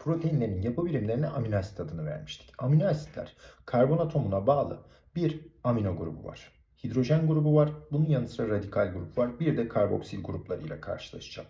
proteinlerin yapı birimlerine amino asit adını vermiştik. Amino asitler karbon atomuna bağlı bir amino grubu var. Hidrojen grubu var. Bunun yanı sıra radikal grup var. Bir de karboksil gruplarıyla karşılaşacağım.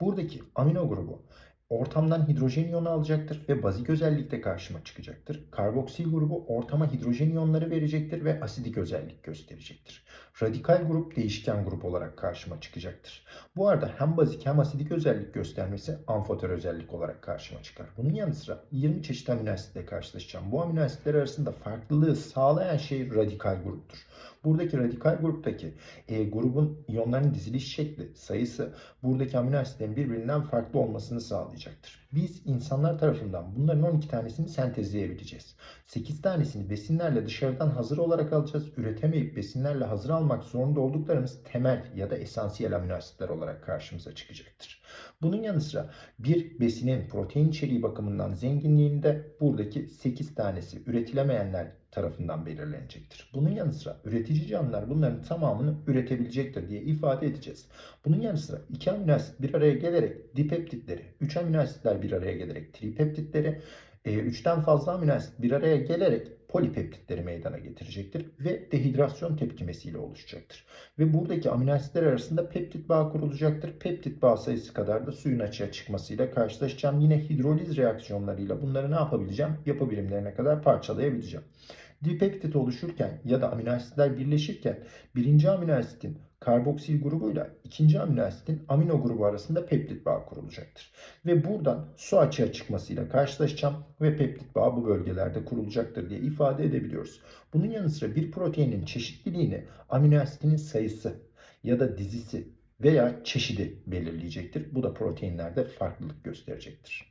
Buradaki amino grubu ortamdan hidrojen iyonu alacaktır ve bazik özellikte karşıma çıkacaktır. Karboksil grubu ortama hidrojen iyonları verecektir ve asidik özellik gösterecektir. Radikal grup değişken grup olarak karşıma çıkacaktır. Bu arada hem bazik hem asidik özellik göstermesi amfoter özellik olarak karşıma çıkar. Bunun yanı sıra 20 çeşit amino asitle karşılaşacağım. Bu amino asitler arasında farklılığı sağlayan şey radikal gruptur. Buradaki radikal gruptaki e, grubun iyonların diziliş şekli, sayısı buradaki amino asitlerin birbirinden farklı olmasını sağlayacaktır. Biz insanlar tarafından bunların 12 tanesini sentezleyebileceğiz. 8 tanesini besinlerle dışarıdan hazır olarak alacağız. Üretemeyip besinlerle hazır almak zorunda olduklarımız temel ya da esansiyel amino asitler olarak karşımıza çıkacaktır. Bunun yanı sıra bir besinin protein içeriği bakımından zenginliğinde buradaki 8 tanesi üretilemeyenler tarafından belirlenecektir. Bunun yanı sıra üretici canlılar bunların tamamını üretebilecektir diye ifade edeceğiz. Bunun yanı sıra 2 amino asit bir araya gelerek dipeptitleri, 3 amino asitler bir araya gelerek tripeptitleri, 3'ten fazla amino asit bir araya gelerek polipeptitleri meydana getirecektir ve dehidrasyon tepkimesiyle oluşacaktır. Ve buradaki amino asitler arasında peptit bağı kurulacaktır. Peptit bağ sayısı kadar da suyun açığa çıkmasıyla karşılaşacağım. Yine hidroliz reaksiyonlarıyla bunları ne yapabileceğim? Yapı birimlerine kadar parçalayabileceğim. Dipeptit oluşurken ya da amino asitler birleşirken birinci amino asitin karboksil grubuyla ikinci amino asitin amino grubu arasında peptit bağı kurulacaktır. Ve buradan su açığa çıkmasıyla karşılaşacağım ve peptit bağı bu bölgelerde kurulacaktır diye ifade edebiliyoruz. Bunun yanı sıra bir proteinin çeşitliliğini amino asitinin sayısı ya da dizisi veya çeşidi belirleyecektir. Bu da proteinlerde farklılık gösterecektir.